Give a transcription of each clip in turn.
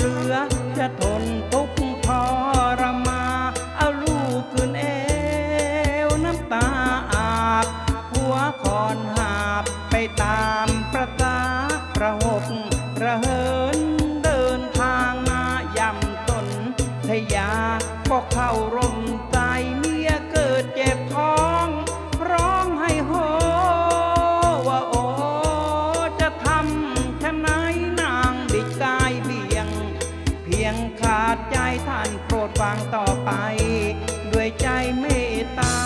เหลือจะทน ขาดใจท่านโปรดฟังต่อไป ด้วยใจเมตตา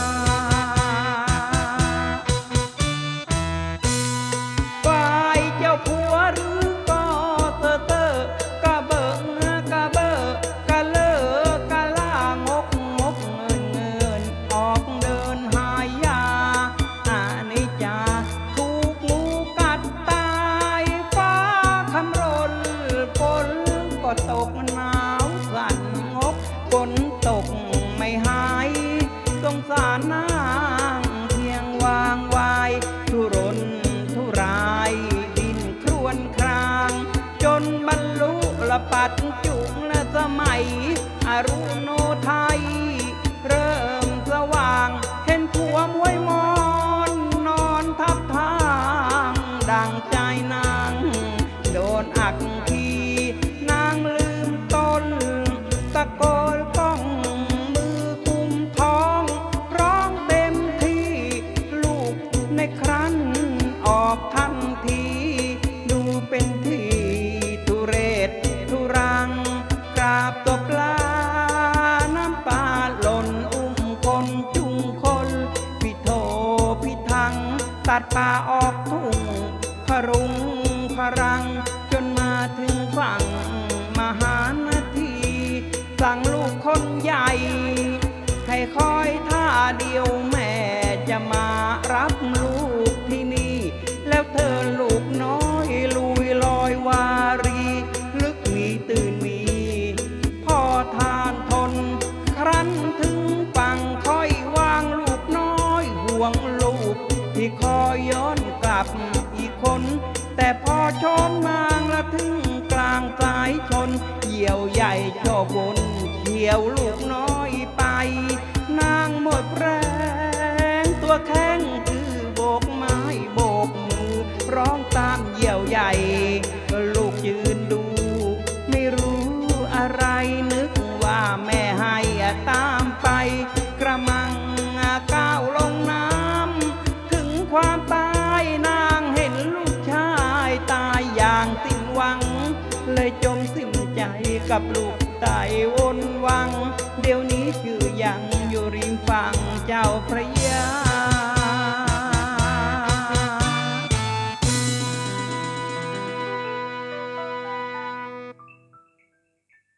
ฝนตกไม่หาย สงสารนางเพียงวางไวาย ทุรนทุราย ดินครวนคราง จนบรรลุละปัดจุงละสมัย อรุโนไทย เริ่มสว่าง เห็นผัวมวยมอง ตัดป่าออกทุ่งพรุงพรัง จนมาถึงฝั่งมหานาที สั่งลูกคนใหญ่ ให้คอยท่าเดียว คน แต่พอชนมางละถึงกลางสายชน เหี่ยวใหญ่ชอบบนเขียวลูกน้อยไป นางหมดแรง ตัวแข็งคือโบกไม้โบกมือ ร้องตามเหี่ยวใหญ่ ลูกยืนดู ไม่รู้อะไรนึกว่าแม่ให้ตาม กับลูกตายวนวัง เดี๋ยวนี้ชื่อยังอยู่ริมฝั่งเจ้าพระย